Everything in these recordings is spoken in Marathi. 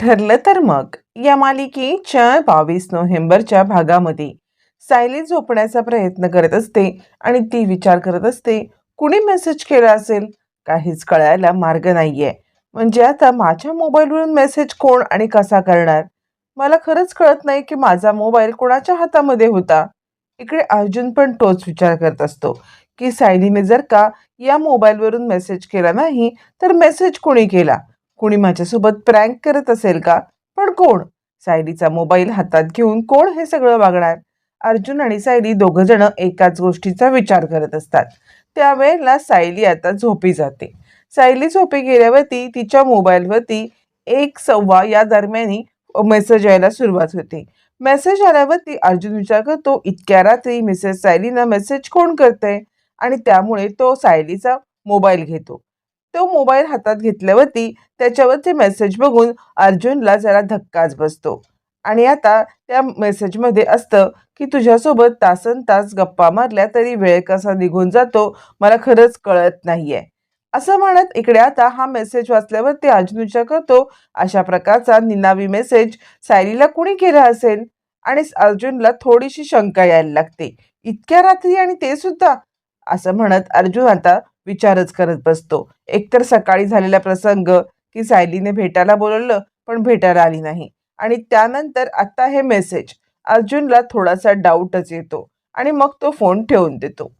ठरलं तर मग. या मालिकेच्या बावीस नोव्हेंबरच्या भागामध्ये सायली झोपण्याचा प्रयत्न करत असते आणि ती विचार करत असते कुणी मेसेज केला असेल? काहीच कळायला मार्ग नाहीये. म्हणजे आता माझ्या मोबाईलवरून मेसेज कोण आणि कसा करणार? मला खरंच कळत नाही की माझा मोबाईल कोणाच्या हातामध्ये होता. इकडे अर्जुन पण तोच विचार करत असतो की सायलीने जर का या मोबाईलवरून मेसेज केला नाही तर मेसेज कोणी केला? कुणी माझ्यासोबत प्रँक करत असेल का? पण कोण? सायलीचा मोबाईल हातात घेऊन कोण हे सगळं वागणार? अर्जुन आणि सायली दोघं जण एकाच गोष्टीचा विचार करत असतात. त्यावेळेला सायली आता झोपी जाते. सायली झोपी गेल्यावरती तिच्या मोबाईलवरती एक सव्वा या दरम्यानी मेसेज यायला सुरुवात होते. मेसेज आल्यावरती अर्जुन विचार करतो इतक्या रात्री मिसेस सायलीनं मेसेज कोण करते आणि त्यामुळे तो सायलीचा मोबाईल घेतो. तो मोबाईल हातात घेतल्यावरती त्याच्यावरचे मेसेज बघून अर्जुनला जरा धक्काच बसतो. आणि आता त्या मेसेजमध्ये असतं की तुझ्यासोबत तासन तास गप्पा मारल्या तरी वेळ कसा निघून जातो मला खरंच कळत नाहीये. असं म्हणत इकडे आता हा मेसेज वाचल्यावरती ते विचार करतो अशा प्रकारचा निनावी मेसेज सायलीला कुणी केला असेल? आणि अर्जुनला थोडीशी शंका यायला लागते. इतक्या रात्री आणि ते सुद्धा असं म्हणत अर्जुन आता विचारच करत बसतो. एकतर सकाळी झालेला प्रसंग की सायलीने भेटायला बोलवलं पण भेटायला आली नाही. आणि त्यानंतर आता हे मेसेज अर्जुनला थोडासा डाऊटच येतो आणि मग तो फोन ठेवून देतो.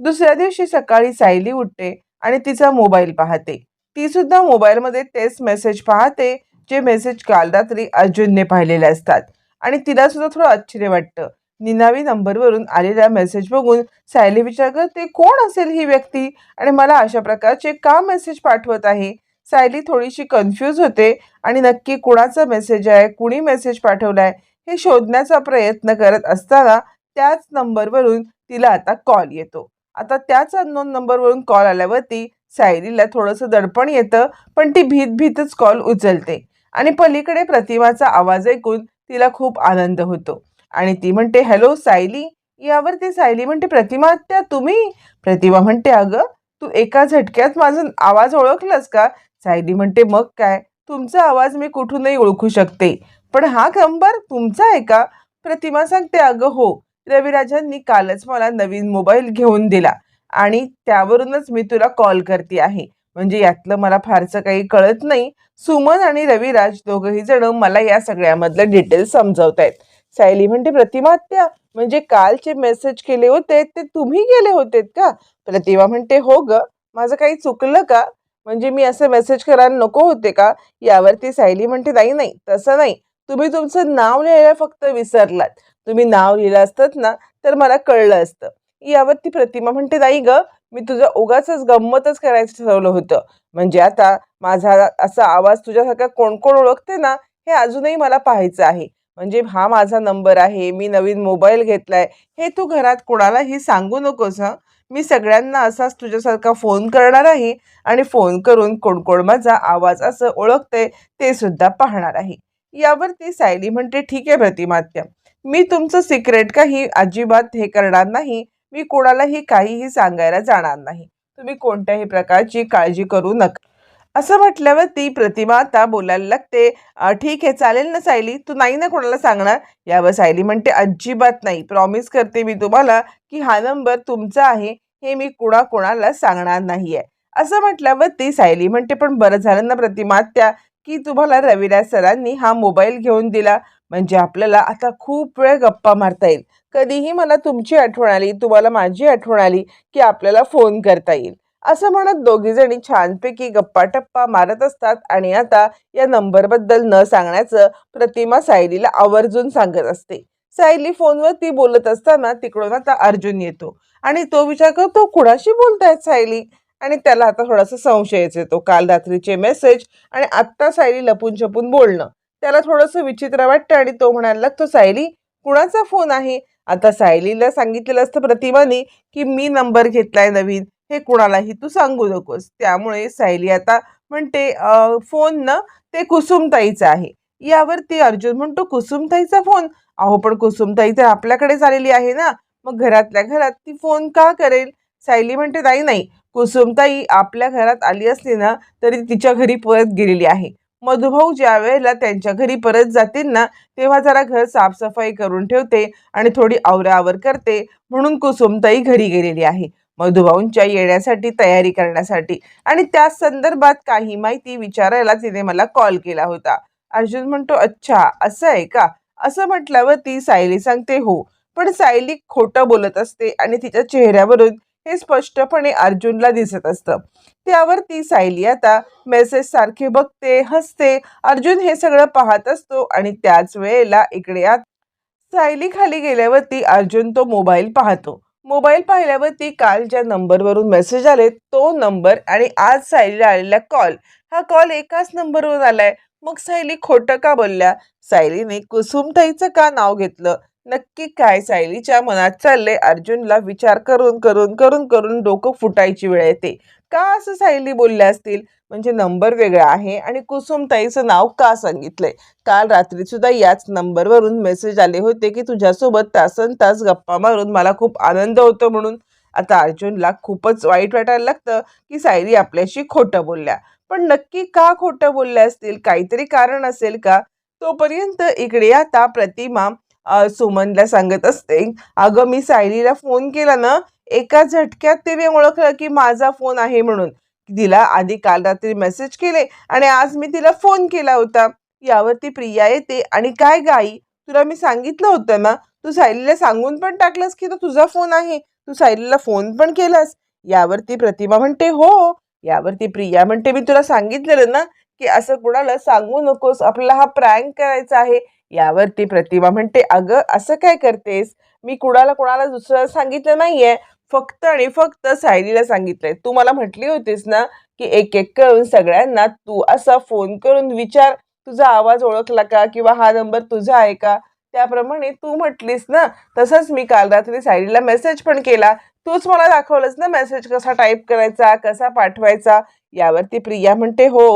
दुसऱ्या दिवशी सकाळी सायली उठते आणि तिचा मोबाईल पाहते. ती सुद्धा मोबाईलमध्ये तेच मेसेज पाहते जे मेसेज काल रात्री अर्जुनने पाहिलेले असतात. आणि तिला सुद्धा थोडं आश्चर्य वाटतं. निनावी नंबरवरून आलेला मेसेज बघून सायली विचार करते कोण असेल ही व्यक्ती? आणि मला अशा प्रकारचे का मेसेज पाठवत आहे? सायली थोडीशी कन्फ्यूज होते आणि नक्की कुणाचा मेसेज आहे कुणी मेसेज पाठवलाय हे शोधण्याचा प्रयत्न करत असताना त्याच नंबरवरून तिला आता कॉल येतो. आता त्याच अननोन नंबरवरून कॉल आल्यावरती सायलीला थोडंसं दडपण येतं पण ती भीत भीतच कॉल उचलते. आणि पलीकडे प्रतिमाचा आवाज ऐकून तिला खूप आनंद होतो. आणि ती म्हणते हॅलो सायली. यावर ती सायली म्हणते प्रतिमा त्या तुम्ही? प्रतिमा म्हणते अगं तू एका झटक्यात माझा आवाज ओळखलास का? सायली म्हणते मग काय? तुमचा आवाज मी कुठूनही ओळखू शकते. पण हा नंबर तुमचा आहे का? प्रतिमा सांगते अगं हो. रविराजांनी कालच मला नवीन मोबाईल घेऊन दिला आणि त्यावरूनच मी तुला कॉल करते आहे. म्हणजे यातलं मला फारसं काही कळत नाही. सुमन आणि रविराज दोघंही जण मला या सगळ्यामधलं डिटेल्स समजवत आहेत सायली म्हणते प्रतिमा त्या म्हणजे कालचे मेसेज केले होते ते तुम्ही केले होते का? प्रतिमा म्हणते हो ग माझं काही चुकलं का? म्हणजे मी असं मेसेज करायला नको होते का? यावरती सायली म्हणते नाही नाही तसं नाही. तुम्ही तुमचं नाव लिहायला फक्त विसरलात. तुम्ही नाव लिहिलं असतात ना तर मला कळलं असतं. यावरती प्रतिमा म्हणते नाही ग मी तुझं उगाच गंमतच करायचं ठरवलं होतं. म्हणजे आता माझा असा आवाज तुझ्यासारखा कोण कोण ओळखते ना हे अजूनही मला पाहायचं आहे. म्हणजे हा माझा नंबर आहे मी नवीन मोबाईल घेतलाय हे तू घरात कोणालाही सांगू नकोस हां. मी सगळ्यांना असाच तुझ्यासारखा फोन करणार आहे आणि फोन करून कोण कोण माझा आवाज असं ओळखते ते सुद्धा पाहणार आहे. यावर ती सायली म्हणते ठीक आहे प्रतिमात्या. मी तुमचं सिक्रेट काही अजिबात हे करणार नाही. मी कोणालाही काहीही सांगायला जाणार नाही. तुम्ही कोणत्याही प्रकारची काळजी करू नका. असं म्हटल्यावर ती प्रतिमा आता बोलायला लागते. ठीक आहे चालेल ना सायली? तू नाही ना कोणाला सांगणार? यावर सायली म्हणते अजिबात नाही. प्रॉमिस करते मी तुम्हाला की हा नंबर तुमचा आहे. हे मी कुणाकोणाला सांगणार नाही आहे असं म्हटल्यावर ती सायली म्हणते पण बरं झालं ना प्रतिमा त्या की तुम्हाला रविराज सरांनी हा मोबाईल घेऊन दिला. म्हणजे आपल्याला आता खूप वेळ गप्पा मारता येईल. कधीही मला तुमची आठवण आली तुम्हाला माझी आठवण आली की आपल्याला फोन करता येईल. असं म्हणत दोघीजणी छानपैकी गप्पा टप्पा मारत असतात आणि आता या नंबरबद्दल न सांगण्याचं प्रतिमा सायलीला आवर्जून सांगत असते. सायली फोनवर ती बोलत असताना तिकडून आता अर्जुन येतो आणि तो विचार करतो कुणाशी बोलतायत सायली? आणि त्याला आता थोडासा संशयच येतो. काल रात्रीचे मेसेज आणि आत्ता सायली लपून छपून बोलणं. त्याला थोडंसं विचित्र वाटतं आणि तो म्हणायला लागतो सायली कुणाचा फोन आहे? आता सायलीला सांगितलेलं असतं प्रतिमाने की मी नंबर घेतलाय नवीन. हे कुणालाही तू सांगू नकोस. त्यामुळे सायली आता म्हणते फोन ना ते कुसुमताईचं आहे. यावरती अर्जुन म्हणतो कुसुमताईचा फोन? अहो पण कुसुमताई तर आपल्याकडेच आलेली आहे ना. मग घरातल्या घरात ती फोन का करेल? सायली म्हणते नाही नाही. कुसुमताई आपल्या घरात आली असली ना तरी तिच्या घरी परत गेलेली आहे. मधुभाऊ ज्या वेळेला त्यांच्या घरी परत जातील ना तेव्हा जरा घर साफसफाई करून ठेवते आणि थोडी आवराआवर करते. म्हणून कुसुमताई घरी गेलेली आहे. मधुभाऊंच्या येण्यासाठी तयारी करण्यासाठी. आणि त्या संदर्भात काही माहिती विचारायला तिने मला कॉल केला होता. अर्जुन म्हणतो अच्छा असं आहे का? असं म्हटल्यावर ती सायली सांगते हो. पण सायली खोटं बोलत असते आणि तिच्या चेहऱ्यावरून हे स्पष्टपणे अर्जुनला दिसत असतं. त्यावर ती सायली आता मेसेज सारखे बघते हसते. अर्जुन हे सगळं पाहत असतो आणि त्याच वेळेला इकडे आत सायली खाली गेल्यावरती अर्जुन तो मोबाईल पाहतो. मोबाईल पाहिल्यावरती काल ज्या नंबरवरून मेसेज आले तो नंबर आणि आज सायलीला आलेला कॉल हा कॉल एकाच नंबरवरून आलाय. मग सायली खोटं का बोलल्या? सायलीने कुसुमताईचं का नाव घेतलं? नक्की काय? सायलीच्या मनात चालले अर्जुनला विचार करून करून करून करून डोकं फुटायची वेळ येते. का असं सायली बोलल्या असतील? म्हणजे नंबर वेगळा आहे आणि कुसुमताईचं नाव का सांगितलंय? काल रात्री सुद्धा याच नंबरवरून मेसेज आले होते की तुझ्यासोबत तासन तास गप्पा मारून मला खूप आनंद होतो म्हणून. आता अर्जुनला खूपच वाईट वाटायला लागतं की सायरी आपल्याशी खोटं बोलल्या. पण नक्की का खोटं बोलल्या असतील? काहीतरी कारण असेल का? तोपर्यंत इकडे आता प्रतिमा सुमनला सांगत असते अगं मी सायरीला फोन केला ना एका झटक्यात तिने ओळखलं की माझा फोन आहे म्हणून. तिला आधी काल रात्री मेसेज केले आणि आज मी तिला फोन केला होता. यावरती प्रिया येते आणि काय गाई तुला मी सांगितलं होतं ना? तू सायलीला सांगून पण टाकलंस की तो तुझा फोन आहे. तू सायलीला फोन पण केलास. यावरती प्रतिमा म्हणते हो. यावरती प्रिया म्हणते मी तुला सांगितलेलं ना की असं कुणाला सांगू नकोस. आपल्याला हा प्रँक करायचा आहे. यावरती प्रतिमा म्हणते अगं असं काय करतेस? मी कुणाला कुणाला दुसरं सांगितलं नाहीये. फक्त आणि फक्त सायलीला सांगितलंय. तू मला म्हटली होतीस ना की एक एक करून सगळ्यांना तू असा फोन करून विचार तुझा आवाज ओळखला का किंवा हा नंबर तुझा आहे का? त्याप्रमाणे तू म्हटलीस ना तसंच मी काल रात्री सायलीला मेसेज पण केला. तूच मला दाखवलंस ना मेसेज कसा टाईप करायचा कसा पाठवायचा? यावरती प्रिया म्हणते हो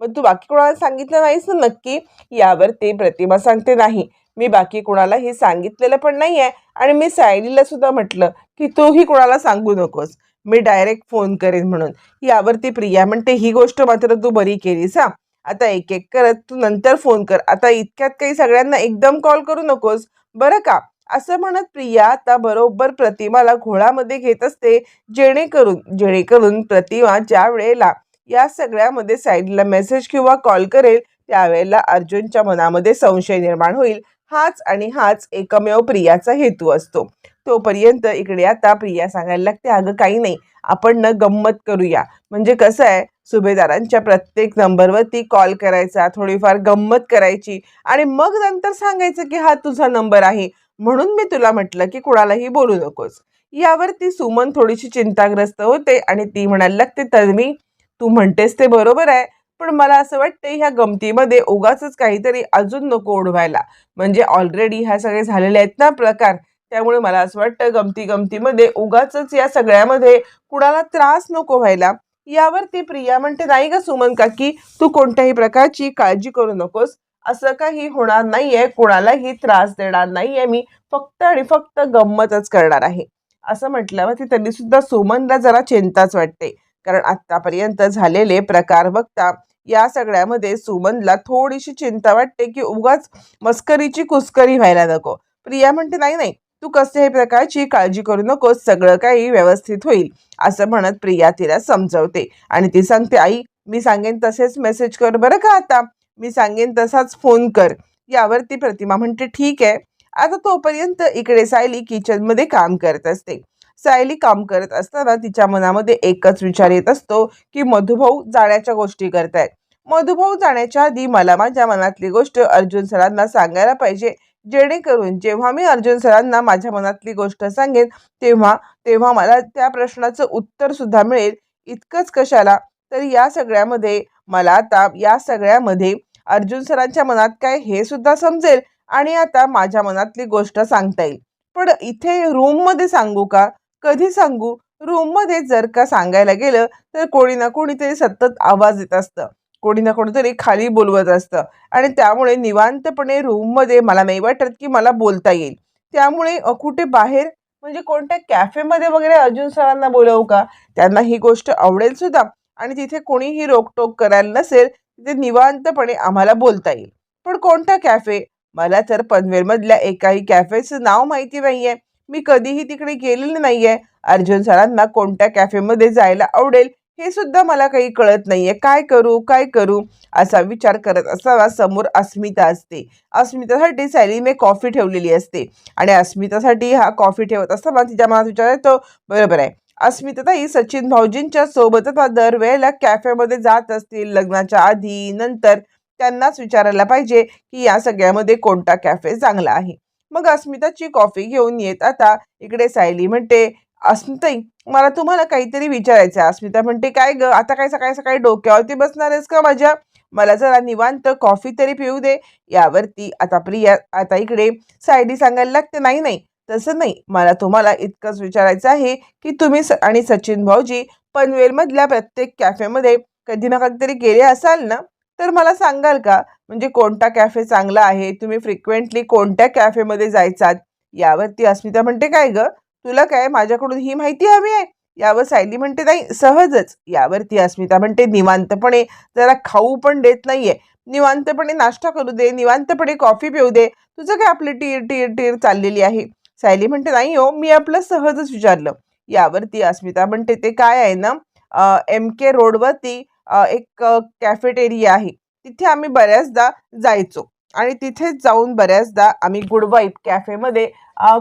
मग तू बाकी कोणाला सांगितलं नाहीस ना नक्की? यावरती प्रतिमा सांगते नाही. मी बाकी कोणालाही सांगितलेलं पण नाही आहे आणि मी सायलीला सुद्धा म्हटलं की तूही कोणाला सांगू नकोस. मी डायरेक्ट फोन करेन म्हणून. यावरती प्रिया म्हणते ही गोष्ट मात्र तू बरी केलीस हा. आता एक एक करत तू नंतर फोन कर. आता इतक्यात काही सगळ्यांना एकदम कॉल करू नकोस. बरं का. असं म्हणत प्रिया आता बरोबर प्रतिमाला घोळामध्ये घेत असते जेणेकरून जेणेकरून प्रतिमा ज्या वेळेला या सगळ्यामध्ये साईडला मेसेज किंवा कॉल करेल त्यावेळेला अर्जुनच्या मनामध्ये संशय निर्माण होईल. हाच आणि हाच एकमेव प्रियाचा हेतू असतो. तोपर्यंत इकडे आता प्रिया सांगायला लागते अगं काही नाही आपण न गंमत करूया. म्हणजे कसं आहे सुभेदारांच्या प्रत्येक नंबरवरती कॉल करायचा थोडीफार गंमत करायची आणि मग नंतर सांगायचं की हा तुझा नंबर आहे. म्हणून मी तुला म्हटलं की कुणालाही बोलू नकोस. यावरती सुमन थोडीशी चिंताग्रस्त होते आणि ती म्हणायला लागते तन्वी तू म्हणतेस ते बरोबर आहे पण मला असं वाटतं ह्या गमतीमध्ये उगाच काहीतरी अजून नको ओढवायला म्हणजे ऑलरेडी ह्या सगळे झालेले आहेत ना प्रकार त्यामुळे मला असं वाटतं गमती गमतीमध्ये उगाच या सगळ्यामध्ये कुणाला त्रास नको व्हायला. यावरती प्रिया म्हणते नाही का सुमन काकी तू कोणत्याही प्रकारची काळजी करू नकोस. असं काही होणार नाहीये कुणालाही त्रास देणार नाहीये मी. फक्त आणि फक्त गंमतच करणार आहे. असं म्हटल्यावर त्यांनी सुद्धा सुमनला जरा चिंताच वाटते. कारण आतापर्यंत झालेले प्रकार बघता या सगळ्यामध्ये सुमनला थोडीशी चिंता वाटते की उगाच मस्करीची कुस्करी व्हायला नको. प्रिया म्हणते नाही नाही तू कसल्याही प्रकारची काळजी करू नकोस सगळं काही व्यवस्थित होईल असं म्हणत प्रिया तिला समजवते आणि ती सांगते आई मी सांगेन तसेच मेसेज कर बरं का आता? मी सांगेन तसाच फोन कर. यावरती प्रतिमा म्हणते ठीक आहे. आता तोपर्यंत इकडे सायली किचनमध्ये काम करत असते. सायली काम करत असताना तिच्या मनामध्ये एकच विचार येत असतो की मधुभाऊ जाण्याच्या गोष्टी करतायत. मधुभाऊ जाण्याच्या आधी मला माझ्या मनातली गोष्ट अर्जुन सरांना सांगायला पाहिजे. जेणेकरून जेव्हा मी अर्जुन सरांना माझ्या मनातली गोष्ट सांगेन तेव्हा तेव्हा मला त्या प्रश्नाचं उत्तर सुद्धा मिळेल. इतकंच कशाला? तर या सगळ्यामध्ये मला आता या सगळ्यामध्ये अर्जुन सरांच्या मनात काय हे सुद्धा समजेल आणि आता माझ्या मनातली गोष्ट सांगता येईल. पण इथे रूममध्ये सांगू का? कधी सांगू? रूममध्ये जर का सांगायला गेलं तर कोणी ना कोणीतरी सतत आवाज येत असतं. कोणी ना कोणीतरी खाली बोलवत असतं. आणि त्यामुळे निवांतपणे रूममध्ये मला नाही वाटत की मला बोलता येईल. त्यामुळे कुठे बाहेर म्हणजे कोणत्या कॅफेमध्ये वगैरे अर्जुन सरांना बोलवू का? त्यांना ही गोष्ट आवडेल सुद्धा. आणि तिथे कोणीही रोकटोक करायला नसेल तिथे निवांतपणे आम्हाला बोलता येईल. पण कोणता कॅफे? मला तर पनवेलमधल्या एकाही कॅफेचं नाव माहिती नाहीये. मी कधीही तिकडे गेलेली नाहीये. अर्जुन सरांना कोणत्या कॅफेमध्ये जायला आवडेल हे सुद्धा मला काही कळत नाहीये. काय करू? काय करू? असा विचार करत असावा. समोर अस्मिता असते. अस्मितासाठी सॅलीने कॉफी ठेवलेली असते. आणि अस्मितासाठी हा कॉफी ठेवत असताना तिच्या मनात विचार येतो. बरोबर आहे. अस्मिताताई सचिन भाऊजींच्या सोबतच दरवेळेला कॅफेमध्ये जात असतील. लग्नाच्या आधी नंतर त्यांनाच विचारायला पाहिजे की या सगळ्यामध्ये कोणता कॅफे चांगला आहे. मग अस्मिताची कॉफी घेऊन येत आता इकडे सायली म्हणते अस्मिताई मला तुम्हाला काहीतरी विचारायचं आहे अस्मिता म्हणते काय ग? आता काय सकाळी सकाळी डोक्यावरती बसणार आहेस का माझ्या? मला जरा निवांत कॉफी तरी पिऊ दे. यावरती आता प्रिया आता इकडे सायडी सांगायला लागते नाही नाही तसं नाही. मला तुम्हाला इतकंच विचारायचं आहे की तुम्ही स आणि सचिन भाऊजी पनवेलमधल्या प्रत्येक कॅफेमध्ये कधी ना कधीतरी गेले असाल ना? तर मला सांगाल का? म्हणजे कोणता कॅफे चांगला आहे? तुम्ही फ्रिक्वेंटली कोणत्या कॅफेमध्ये जायचात? यावरती अस्मिता म्हणते काय गं? तुला काय माझ्याकडून ही माहिती हवी आहे? यावर सायली म्हणते नाही सहजच. यावरती अस्मिता म्हणते निवांतपणे जरा खाऊ पण देत नाहीये. निवांतपणे नाश्ता करू दे निवांतपणे कॉफी पिऊ दे. तुझं काय आपली टीर टीर टीर चाललेली आहे? सायली म्हणते नाही हो मी आपलं सहजच विचारलं. यावरती अस्मिता म्हणते ते काय आहे ना एम के रोडवरती एक कॅफेटेरिया आहे. तिथे आम्ही बऱ्याचदा जायचो. आणि तिथेच जाऊन बऱ्याचदा आम्ही गुडवाईप कॅफेमध्ये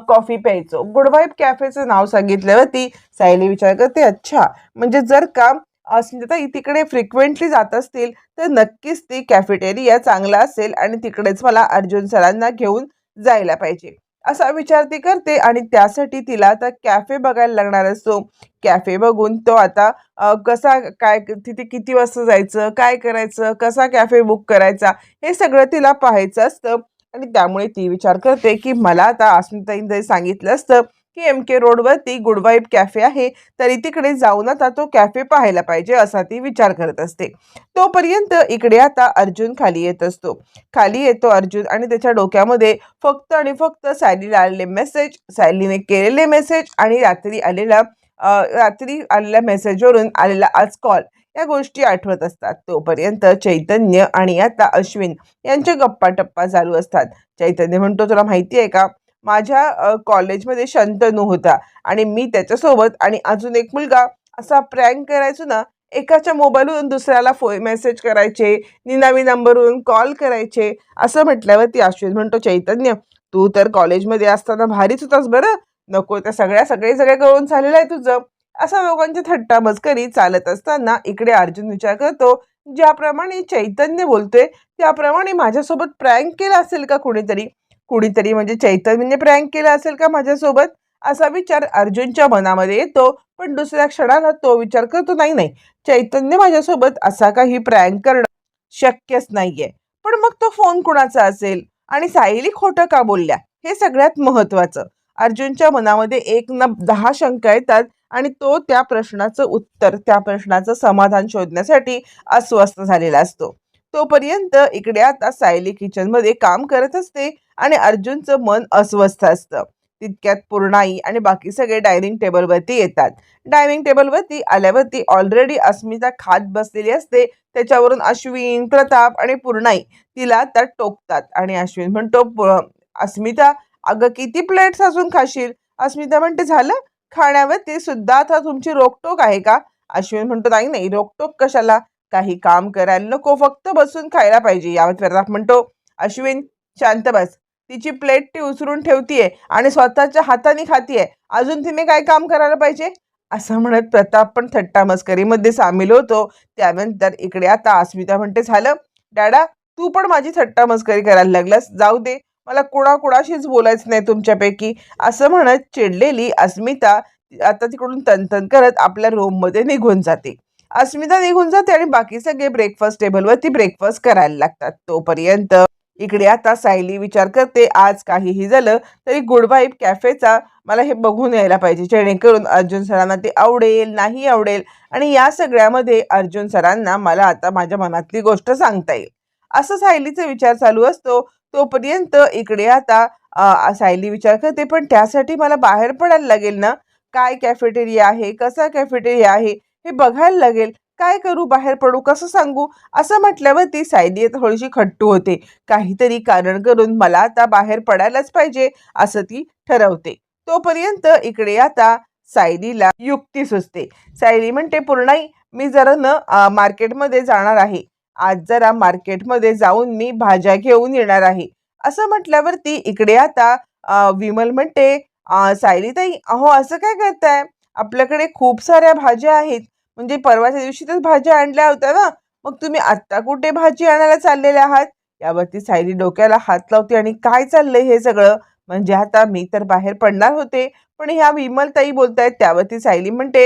कॉफी प्यायचो. गुडवाईप कॅफेचं नाव सांगितल्यावरती सायली विचार करते अच्छा म्हणजे जर का अस्मिता तिकडे फ्रिक्वेंटली जात असतील तर नक्कीच ती कॅफेटेरिया चांगला असेल आणि तिकडेच मला अर्जुन सरांना घेऊन जायला पाहिजे. असा विचार ती करते आणि त्यासाठी तिला आता कॅफे बघायला लागणार असतो. कॅफे बघून तो आता कसा काय तिथे किती वाजता जायचं काय करायचं कसा कॅफे बुक करायचा हे सगळं तिला पाहायचं असतं. आणि त्यामुळे ती विचार करते की मला आता अस्मिताईने जरी सांगितलं असतं की एम के रोडवरती गुड वाईब कॅफे आहे. तरी तिकडे जाऊन आता तो कॅफे पाहायला पाहिजे असा ती विचार करत असते. तोपर्यंत इकडे आता अर्जुन खाली येत असतो. खाली येतो अर्जुन आणि त्याच्या डोक्यामध्ये फक्त आणि फक्त सायलीला आलेले मेसेज सायलीने केलेले मेसेज आणि रात्री आलेला रात्री आलेल्या मेसेजवरून आलेला आज कॉल या गोष्टी आठवत असतात. तोपर्यंत चैतन्य आणि आता अश्विन यांच्या गप्पा टप्पा चालू असतात. चैतन्य म्हणतो तुला माहिती आहे का? माझ्या कॉलेजमध्ये शंतनू होता. आणि मी त्याच्यासोबत आणि अजून एक मुलगा असा प्रँक करायचो ना एकाच्या मोबाईलवरून दुसऱ्याला फो मेसेज करायचे निनावी नंबरवरून कॉल करायचे असं म्हटल्यावर ती अश्विन म्हणतो चैतन्य तू तर कॉलेजमध्ये असताना भारीच होतास बरं. नको त्या सगळ्या सगळे सगळे करून चाललेलं आहे तुझं. असा लोकांची थट्टा मस्करी चालत असताना इकडे अर्जुन विचार करतो ज्याप्रमाणे चैतन्य बोलतोय त्याप्रमाणे माझ्यासोबत प्रँक केला असेल का कुणीतरी? कुणीतरी म्हणजे चैतन्यने प्रँक केला असेल का माझ्यासोबत? असा विचार अर्जुनच्या मनामध्ये येतो पण दुसऱ्या क्षणाला तो विचार करतो नाही नाही चैतन्य माझ्यासोबत असा काही प्रँक करणं शक्यच नाहीये. पण मग तो फोन कुणाचा असेल? आणि सायली खोटं का बोलल्या? हे सगळ्यात महत्वाचं अर्जुनच्या मनामध्ये एक न दहा शंका येतात आणि तो त्या प्रश्नाचं उत्तर त्या प्रश्नाचं समाधान शोधण्यासाठी अस्वस्थ झालेला असतो. तोपर्यंत इकडे आता सायली किचनमध्ये काम करत असते. आणि अर्जुनचं मन अस्वस्थ असतं. तितक्यात पूर्णाई आणि बाकी सगळे डायनिंग टेबलवरती येतात. डायनिंग टेबलवरती आल्यावरती ऑलरेडी अस्मिता खात बसलेली असते. त्याच्यावरून अश्विन प्रताप आणि पूर्णाई तिला त्यात टोकतात. आणि अश्विन म्हणतो अस्मिता अगं किती प्लेट्स अजून खाशील? अस्मिता म्हणते झालं? खाण्यावरती सुद्धा आता तुमची रोकटोक आहे का? अश्विन म्हणतो नाही नाही रोकटोक कशाला? काही काम करायला नको फक्त बसून खायला पाहिजे. यावर प्रताप म्हणतो अश्विन शांत बस. तिची प्लेट ती उचलून ठेवतीये आणि स्वतःच्या हाताने खातीये. अजून तिने काय काम करायला पाहिजे? असं म्हणत प्रताप पण थट्टा मस्करीमध्ये सामील होतो. त्यानंतर इकडे आता अस्मिता म्हणते झालं. डॅडा तू पण माझी थट्टा मस्करी करायला लागलास. जाऊ दे. मला कुणाकुणाशीच बोलायचं नाही तुमच्यापैकी. असं म्हणत चिडलेली अस्मिता आता तिकडून तनतन करत आपल्या रूममध्ये निघून जाते. अस्मिता निघून जाते आणि बाकी सगळे ब्रेकफास्ट टेबलवरती ब्रेकफास्ट करायला लागतात. तोपर्यंत इकडे आता सायली विचार करते आज काहीही झालं तरी गुड वाईब कॅफेचा मला हे बघून यायला पाहिजे जेणेकरून अर्जुन सरांना ते आवडेल नाही आवडेल आणि या सगळ्यामध्ये अर्जुन सरांना मला आता माझ्या मनातली गोष्ट सांगता येईल. असं सायलीचा विचार चालू असतो तोपर्यंत इकडे आता सायली विचार करते पण त्यासाठी मला बाहेर पडायला लागेल ना? काय कॅफेटेरिया आहे? कसा कॅफेटेरिया आहे? हे बघायला लागेल. काय करू? बाहेर पडू? कसं सांगू? असं म्हटल्यावरती सायली आता थोडीशी खट्टू होते. काहीतरी कारण करून मला आता बाहेर पडायलाच पाहिजे असं ती ठरवते. तोपर्यंत इकडे आता सायलीला युक्ती सुचते. सायली म्हणते पूर्णाई मी जरा न मार्केटमध्ये जाणार आहे. आज जरा मार्केटमध्ये जाऊन मी भाज्या घेऊन येणार आहे. असं म्हटल्यावरती इकडे आता विमल म्हणते अं, सायलीताई अहो असं काय करताय? आपल्याकडे खूप साऱ्या भाज्या आहेत. म्हणजे परवाच्या दिवशी तर भाज्या आणल्या होत्या ना. मग तुम्ही आत्ता कुठे भाजी आणायला चाललेले आहात? यावरती सायली डोक्याला हात लावते आणि काय चाललंय हे सगळं? म्हणजे आता मी तर बाहेर पडणार होते. पण ह्या विमलताई बोलतायत त्यावरती सायली म्हणते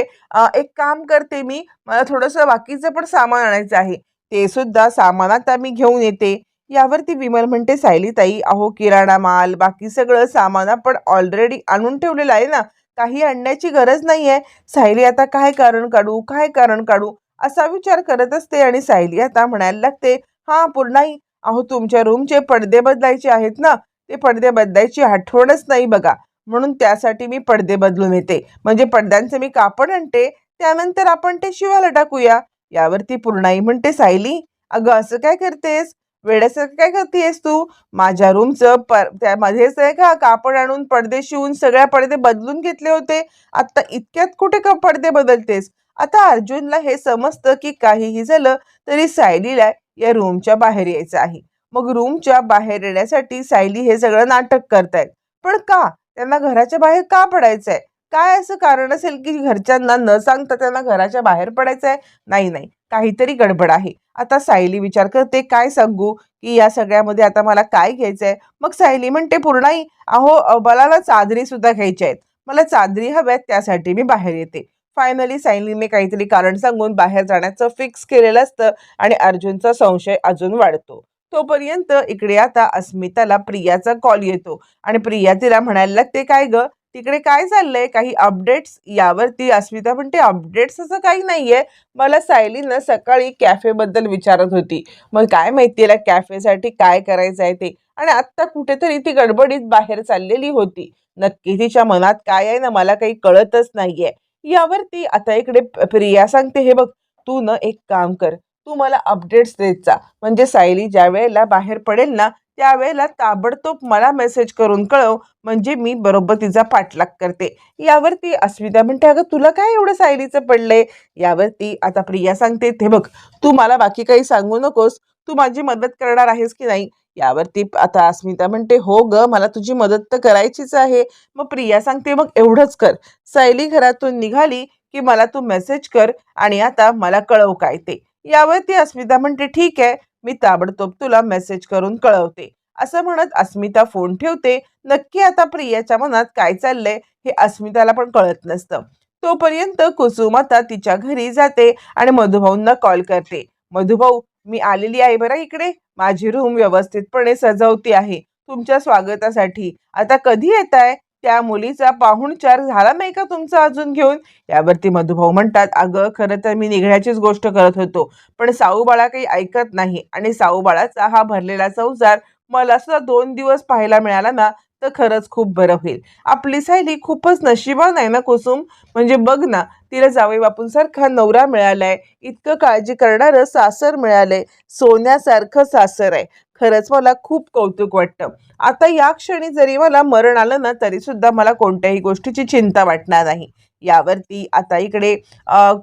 एक काम करते मी. मला थोडंसं बाकीचं पण सामान आणायचं आहे. ते सुद्धा सामान आता मी घेऊन येते. यावरती विमल म्हणते सायली ताई अहो किराणा माल बाकी सगळं सामान आपण ऑलरेडी आणून ठेवलेलं आहे ना. काही आणण्याची गरज नाही आहे सायली आता काय कारण काढू? काय कारण काढू? असा विचार करत असते आणि सायली आता म्हणायला लागते हां पूर्णाई अहो तुमच्या रूमचे पडदे बदलायचे आहेत ना. ते पडदे बदलायची आठवणच नाही बघा. म्हणून त्यासाठी मी पडदे बदलून येते. म्हणजे पडद्यांचे मी कापड आणते त्यानंतर आपण ते शिवायला टाकूया. यावरती पूर्णाई म्हणते सायली अगं असं काय करतेस? वेड्यासारखं काय करतेस तू? माझ्या रूमचं पर त्यामध्येच आहे का कापड आणून पडदे शिवून सगळ्या पडदे बदलून घेतले होते? आत्ता इतक्यात कुठे का पडदे बदलतेस? आता अर्जुनला हे समजतं की काहीही झालं तरी सायलीला या रूमच्या बाहेर यायचं आहे. मग रूमच्या बाहेर येण्यासाठी सायली हे सगळं नाटक करतायत. पण का? त्यांना घराच्या बाहेर का पडायचं आहे काय असं कारण असेल की घरच्यांना न सांगता त्यांना घराच्या बाहेर पडायचं आहे नाही नाही. काहीतरी गडबड आहे. आता सायली विचार करते काय सांगू? की या सगळ्यामध्ये आता मला काय घ्यायचं आहे मग सायली म्हणते पूर्णाई अहो बलाला मला ना चादरी सुद्धा घ्यायच्या आहेत. मला चादरी हव्यात त्यासाठी मी बाहेर येते. फायनली सायलीने काहीतरी कारण सांगून बाहेर जाण्याचं फिक्स केलेलं असतं आणि अर्जुनचा संशय अजून वाढतो. तोपर्यंत इकडे आता अस्मिताला प्रियाचा कॉल येतो आणि प्रिया तिला म्हणायला लागते काय ग? तिकडे काय चाललंय? काही अपडेट्स यावरती अस्मिता म्हणते अपडेट्स असं काही नाहीये. मला सायलीनं सकाळी कॅफेबद्दल विचारत होती. मग काय माहिती तिला कॅफेसाठी काय करायचं आहे ते? आणि आत्ता कुठेतरी ती गडबडीत बाहेर चाललेली होती. नक्की तिच्या मनात काय आहे ना मला काही कळतच नाहीये. यावरती आता इकडे प्रिया सांगते हे बघ तू न एक काम कर. तू मला अपडेट्स देत जा. म्हणजे सायली ज्या वेळेला बाहेर पडेल ना त्यावेळेला ताबडतोब मला मेसेज करून कळव म्हणजे मी बरोबर तिचा पाठलाग करते. यावरती अस्मिता म्हणते अगं तुला काय एवढं सायलीचं पडलंय? यावरती आता प्रिया सांगते ते बघ तू मला बाकी काही सांगू नकोस. तू माझी मदत करणार आहेस की नाही? यावरती आता अस्मिता म्हणते हो ग मला तुझी मदत तर करायचीच आहे. मग प्रिया सांगते मग एवढंच कर. सायली घरातून निघाली की मला तू मेसेज कर आणि आता मला कळव काय ते. यावरती अस्मिता म्हणते ठीक आहे. मी ताबडतोब तुला मेसेज करून कळवते. असं म्हणत अस्मिता फोन ठेवते. नक्की आता प्रियाच्या मनात काय चाललंय हे अस्मिताला पण कळत नसतं. तोपर्यंत कुसुम आता तिच्या घरी जाते आणि मधुभाऊंना कॉल करते. मधुभाऊ मी आलेली आहे बरं इकडे? माझी रूम व्यवस्थितपणे सजवती आहे. तुमच्या स्वागतासाठी. आता कधी येत आहे त्या मुलीचा पाहुणचार झाला नाही का तुमचा अजून घेऊन? यावरती मधुभाऊ म्हणतात अगं खरं तर मी निघण्याचीच गोष्ट करत होतो पण साऊ बाळा काही ऐकत नाही आणि साऊ बाळाचा हा भरलेला संसार मला सुद्धा दोन दिवस पाहायला मिळाला ना तर खरंच खूप बरं होईल. आपली सायली खूपच नशिबान आहे ना कुसुम? म्हणजे बघ ना तिला जावई बापूंसारखा नवरा मिळालाय इतकं काळजी करणारं सासर मिळालंय सोन्यासारखं सासर आहे. खरंच मला खूप कौतुक वाटतं. आता या क्षणी जरी मला मरण आलं ना तरी सुद्धा मला कोणत्याही गोष्टीची चिंता वाटणार नाही. यावरती आता इकडे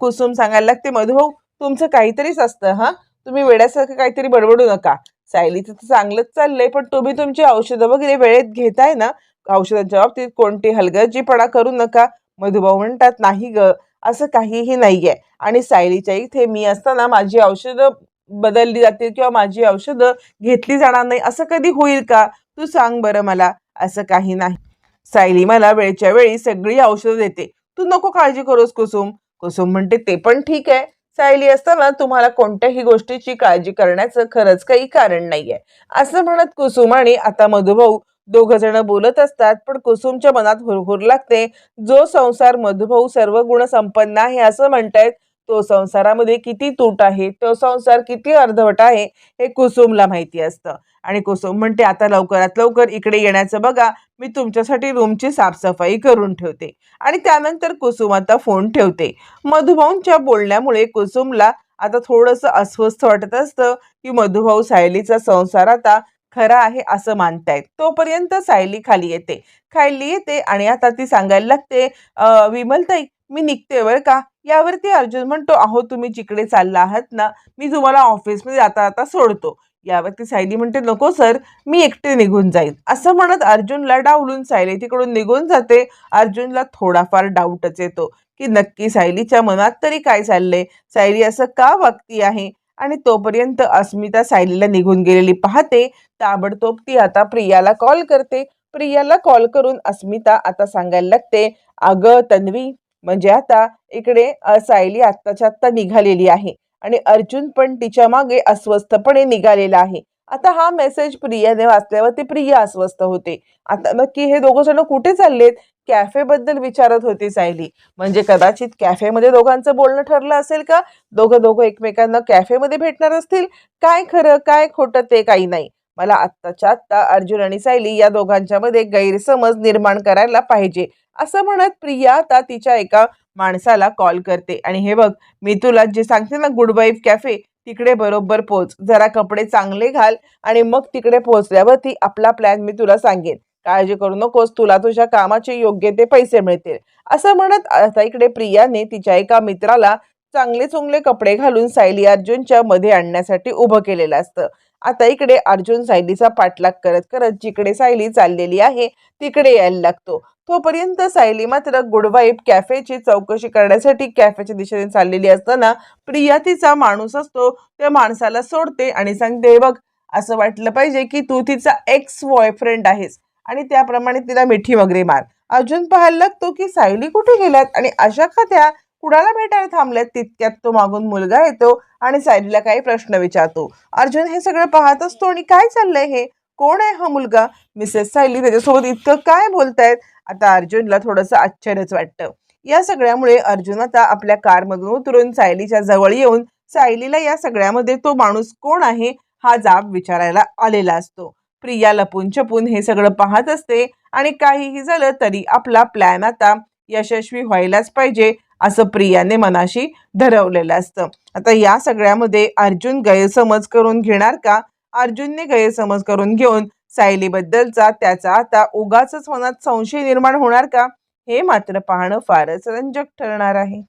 कुसुम सांगायला लागते मधुभाऊ तुमचं काहीतरीच असतं हां? तुम्ही वेड्यासारखं काहीतरी बडबडू नका. सायलीचं तर चांगलंच चाललंय पण तुम्ही तुमची औषधं वगैरे वेळेत घेताय ना औषधांच्या बाबतीत कोणती हलगर्जीपणा करू नका. मधुभाऊ म्हणतात नाही ग असं काहीही नाहीये. आणि सायलीच्या इथे मी असताना माझी औषधं बदलली जातील किंवा माझी औषधं घेतली जाणार नाही असं कधी होईल का? तू सांग बरं मला असं काही नाही. सायली मला वेळच्या वेळी सगळी औषधं देते. तू नको काळजी करूस कुसुम. कुसुम म्हणते ते पण ठीक आहे. सायली असताना तुम्हाला कोणत्याही गोष्टीची काळजी करण्याचं खरंच काही कारण नाहीये. असं म्हणत कुसुम आणि आता मधुभाऊ दोघ जण बोलत असतात पण कुसुमच्या मनात हुरहुर लागते जो संसार मधुभाऊ सर्व गुण संपन्न आहे असं म्हणतायत तो संसारामध्ये किती तूट आहे तो संसार किती अर्धवट आहे हे कुसुमला माहिती असतं. आणि कुसुम म्हणते आता लवकरात लवकर इकडे येण्याचं बघा मी तुमच्यासाठी रूमची साफसफाई करून ठेवते. आणि त्यानंतर कुसुम आता फोन ठेवते. मधुभाऊंच्या बोलण्यामुळे कुसुमला आता थोडंसं अस्वस्थ वाटत असतं की मधुभाऊ सायलीचा संसार आता खरा आहे असं मानतायत. तोपर्यंत सायली खाली येते. खाली येते आणि आता ती सांगायला लागते विमलताई मी निघते बरं का? यावरती अर्जुन म्हणतो अहो तुम्ही जिकडे चालला आहात ना मी तुम्हाला ऑफिसमध्ये जाता जाता सोडतो. यावरती सायली म्हणते नको सर मी एकटे निघून जाईन. असं म्हणत अर्जुनला डावलून सायली तिकडून निघून जाते. अर्जुनला थोडाफार डाऊटच येतो की नक्की सायलीच्या मनात तरी काय चाललंय? सायली असं का वागती आहे? आणि तोपर्यंत अस्मिता सायलीला निघून गेलेली पाहते. ताबडतोब ती आता प्रियाला कॉल करते. प्रियाला कॉल करून अस्मिता आता सांगायला लागते अगं तन्वी म्हणजे आता इकडे सायली आत्ताच्या आत्ता निघालेली आहे आणि अर्जुन पण तिच्यामागे अस्वस्थपणे निघालेला आहे. आता हा मेसेज प्रियाने वाचल्यावरती प्रिया अस्वस्थ होते. आता नक्की हे दोघं जण कुठे चाललेत? कॅफे बद्दल विचारत होती सायली. म्हणजे कदाचित कॅफेमध्ये दोघांचं बोलणं ठरलं असेल का? दोघं दोघं एकमेकांना कॅफेमध्ये भेटणार असतील? काय खरं काय खोटं ते काही नाही. मला आत्ताच्या आत्ता अर्जुन आणि सायली या दोघांच्या मध्ये गैरसमज निर्माण करायला पाहिजे. असं म्हणत प्रिया आता तिच्या एका माणसाला कॉल करते. आणि हे बघ मी तुला जे सांगते ना गुड वाईफ कॅफे तिकडे बरोबर पोच. जरा कपडे चांगले घाल आणि मग तिकडे पोहोचल्यावरती आपला प्लॅन मी तुला सांगेन. काळजी करू नकोस तुला तुझ्या कामाचे योग्य ते पैसे मिळतील. असं म्हणत आता इकडे प्रियाने तिच्या एका मित्राला चांगले चुंगले कपडे घालून सायली अर्जुनच्या मध्ये आणण्यासाठी उभं केलेलं असतं. आता इकडे अर्जुन सायलीचा पाठलाग करत करत जिकडे सायली चाललेली आहे तिकडे यायला लागतो. तोपर्यंत सायली मात्र गुडवाईफ कॅफेची चौकशी करण्यासाठी कॅफेच्या दिशेने चाललेली असताना प्रिया तिचा माणूस असतो त्या माणसाला सोडते आणि सांगते बघ असं वाटलं पाहिजे की तू तिचा एक्स बॉयफ्रेंड आहेस आणि त्याप्रमाणे तिला मिठी वगैरे मार. अर्जुन पाहायला लागतो की सायली कुठे गेल्यात आणि अशा खात्या कुणाला भेटायला थांबल्यात तितक्यात तो मागून मुलगा येतो आणि सायलीला काही प्रश्न विचारतो. अर्जुन हे सगळं पाहत असतो आणि काय चाललंय हे? कोण आहे हा मुलगा? मिसेस सायली त्याच्यासोबत इतकं काय बोलतायत? आता अर्जुनला थोडंसं आश्चर्यच वाटतं. या सगळ्यामुळे अर्जुन आता आपल्या कारमधून उतरून सायलीच्या जवळ येऊन सायलीला या सगळ्यामध्ये तो माणूस कोण आहे हा जाब विचारायला आलेला असतो. प्रिया लपून छपून हे सगळं पाहत असते आणि काहीही झालं तरी आपला प्लॅन आता यशस्वी व्हायलाच पाहिजे. असं प्रियाने मनाशी धरवलेलं असतं. आता या सगळ्यामध्ये अर्जुन गैरसमज करून घेणार का? अर्जुनने गैरसमज करून घेऊन सायलीबद्दलचा त्याचा आता उगाच मनात संशय निर्माण होणार का? हे मात्र पाहणं फारच रंजक ठरणार आहे.